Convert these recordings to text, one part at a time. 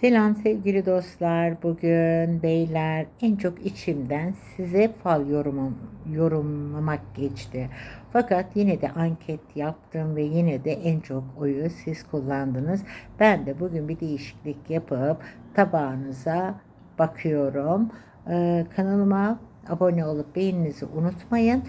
Selam sevgili dostlar. Bugün beyler en çok içimden size fal yorumum, yorumlamak geçti. Fakat yine de anket yaptım ve yine de en çok oyu siz kullandınız. Ben de bugün bir değişiklik yapıp tabağınıza bakıyorum. Ee, kanalıma abone olup beğeninizi unutmayın.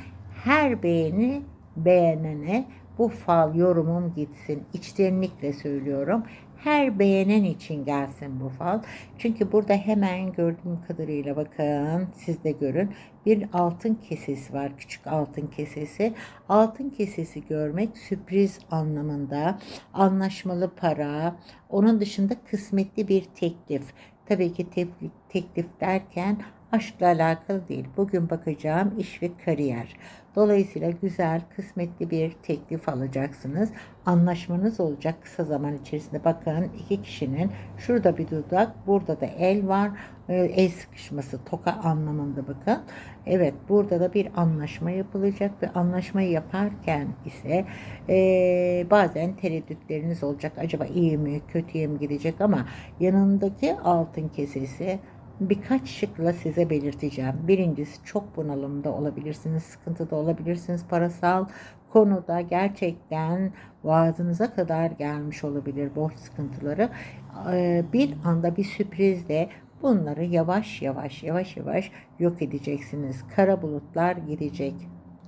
Her beğeni beğenene bu fal yorumum gitsin. İçtenlikle söylüyorum. Her beğenen için gelsin bu fal. Çünkü burada hemen gördüğüm kadarıyla bakın siz de görün. Bir altın kesesi var. Küçük altın kesesi. Altın kesesi görmek sürpriz anlamında. Anlaşmalı para. Onun dışında kısmetli bir teklif. Tabii ki teklif, teklif derken aşkla alakalı değil. Bugün bakacağım iş ve kariyer. Dolayısıyla güzel, kısmetli bir teklif alacaksınız. Anlaşmanız olacak kısa zaman içerisinde. Bakın iki kişinin şurada bir dudak, burada da el var. Ee, el sıkışması, toka anlamında bakın. Evet, burada da bir anlaşma yapılacak ve anlaşmayı yaparken ise e, bazen tereddütleriniz olacak. Acaba iyi mi, kötüye mi gidecek ama yanındaki altın kesesi birkaç şıkla size belirteceğim. Birincisi çok bunalımda olabilirsiniz, sıkıntıda olabilirsiniz, parasal konuda gerçekten vaazınıza kadar gelmiş olabilir borç sıkıntıları. Bir anda bir sürprizle bunları yavaş yavaş yavaş yavaş yok edeceksiniz. Kara bulutlar gidecek.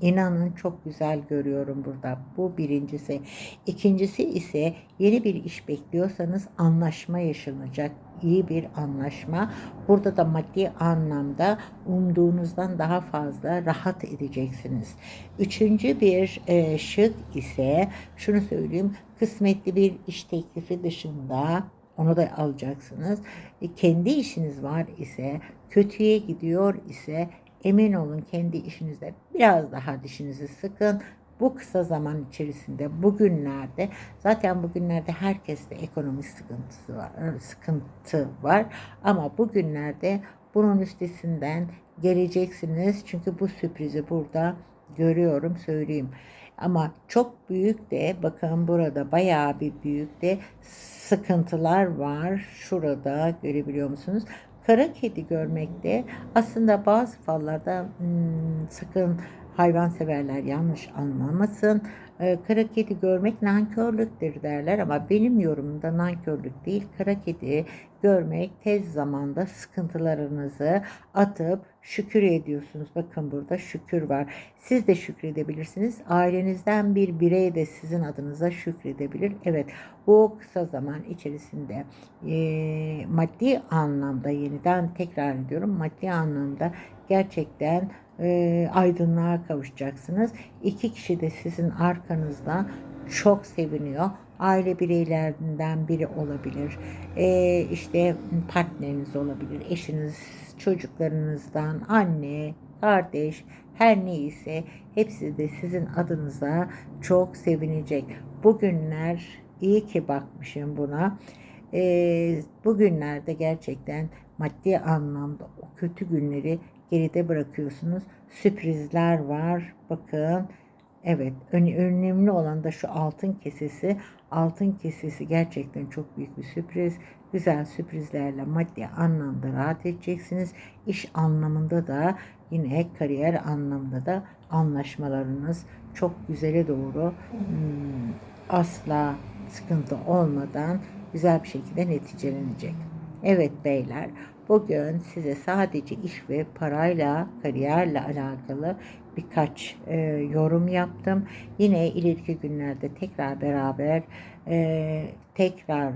İnanın çok güzel görüyorum burada. Bu birincisi. İkincisi ise yeni bir iş bekliyorsanız anlaşma yaşanacak. İyi bir anlaşma. Burada da maddi anlamda umduğunuzdan daha fazla rahat edeceksiniz. Üçüncü bir e, şık ise şunu söyleyeyim. Kısmetli bir iş teklifi dışında onu da alacaksınız. E, kendi işiniz var ise, kötüye gidiyor ise Emin olun kendi işinizde biraz daha dişinizi sıkın. Bu kısa zaman içerisinde bugünlerde zaten bugünlerde herkeste ekonomik sıkıntısı var, sıkıntı var ama bugünlerde bunun üstesinden geleceksiniz. Çünkü bu sürprizi burada görüyorum söyleyeyim. Ama çok büyük de bakın burada bayağı bir büyük de sıkıntılar var. Şurada görebiliyor musunuz? Kara kedi görmekte. Aslında bazı fallarda hmm, sakın hayvan severler yanlış anlamasın. Ee, kara kedi görmek nankörlüktür derler ama benim yorumumda nankörlük değil. Kara kedi görmek tez zamanda sıkıntılarınızı atıp şükür ediyorsunuz. Bakın burada şükür var. Siz de şükredebilirsiniz. Ailenizden bir birey de sizin adınıza şükredebilir. Evet bu kısa zaman içerisinde e, maddi anlamda yeniden tekrar ediyorum maddi anlamda gerçekten e, aydınlığa kavuşacaksınız. İki kişi de sizin arkanızda çok seviniyor. Aile bireylerinden biri olabilir. E, işte partneriniz olabilir. Eşiniz, çocuklarınızdan, anne, kardeş, her neyse hepsi de sizin adınıza çok sevinecek. Bugünler iyi ki bakmışım buna. E, bugünlerde gerçekten maddi anlamda o kötü günleri geride bırakıyorsunuz. Sürprizler var. Bakın. Evet, önemli olan da şu altın kesesi. Altın kesesi gerçekten çok büyük bir sürpriz. Güzel sürprizlerle maddi anlamda rahat edeceksiniz. İş anlamında da yine kariyer anlamda da anlaşmalarınız çok güzele doğru hmm, asla sıkıntı olmadan güzel bir şekilde neticelenecek. Evet beyler, bugün size sadece iş ve parayla, kariyerle alakalı birkaç e, yorum yaptım. Yine ileriki günlerde tekrar beraber e, tekrar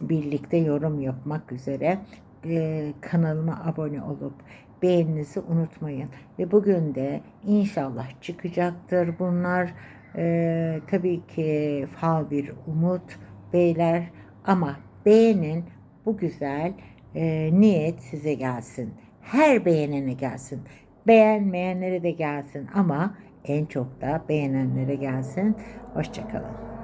birlikte yorum yapmak üzere e, kanalıma abone olup beğeninizi unutmayın. Ve bugün de inşallah çıkacaktır bunlar. E, tabii ki fal bir umut beyler ama beğenin bu güzel e, niyet size gelsin. Her beğenene gelsin. Beğenmeyenlere de gelsin ama en çok da beğenenlere gelsin. Hoşçakalın.